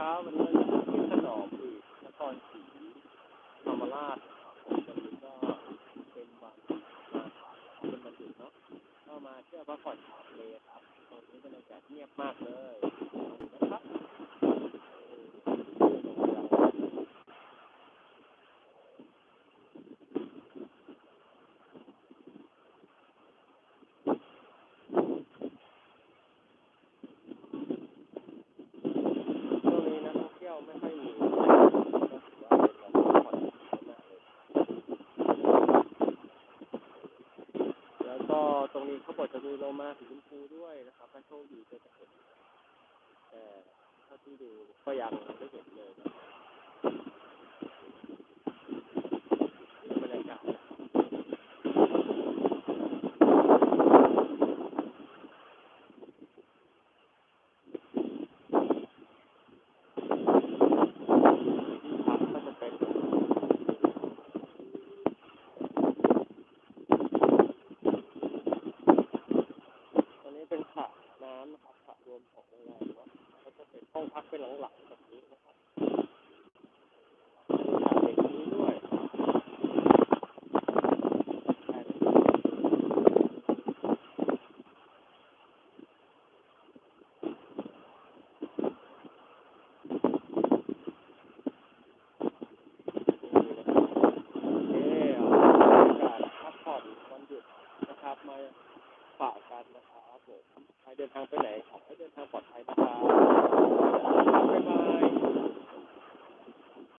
ครับวันนี้เราอยู่ที่ขนอมอีกนครศรีธรรมราชครับผมวันนี้ก็เป็นวันมาเป็นวันหยุดเนาะก็มาเที่ยวพักผ่อนชาวทะเลครับตอนนี้บรรยากาศเงียบมากเลยนะครับช่วงนี้นักท่องเที่ยวไม่ค่อยมีก็ถือว่าเป็นวันพักผ่อนมากเลย แล้วก็ ตรงนี้เขาบอกจะมีโลมาสีชมพูด้วยนะครับถ้าโชคดีก็จะเห็นแต่เท่าที่ดูก็ยังไม่เห็น องพักไปหลังๆแบบนี้นะครับเด็กนี้ด้วยปะกันนะครับผมใครเดินทางไปไหนครับให้เดินทาง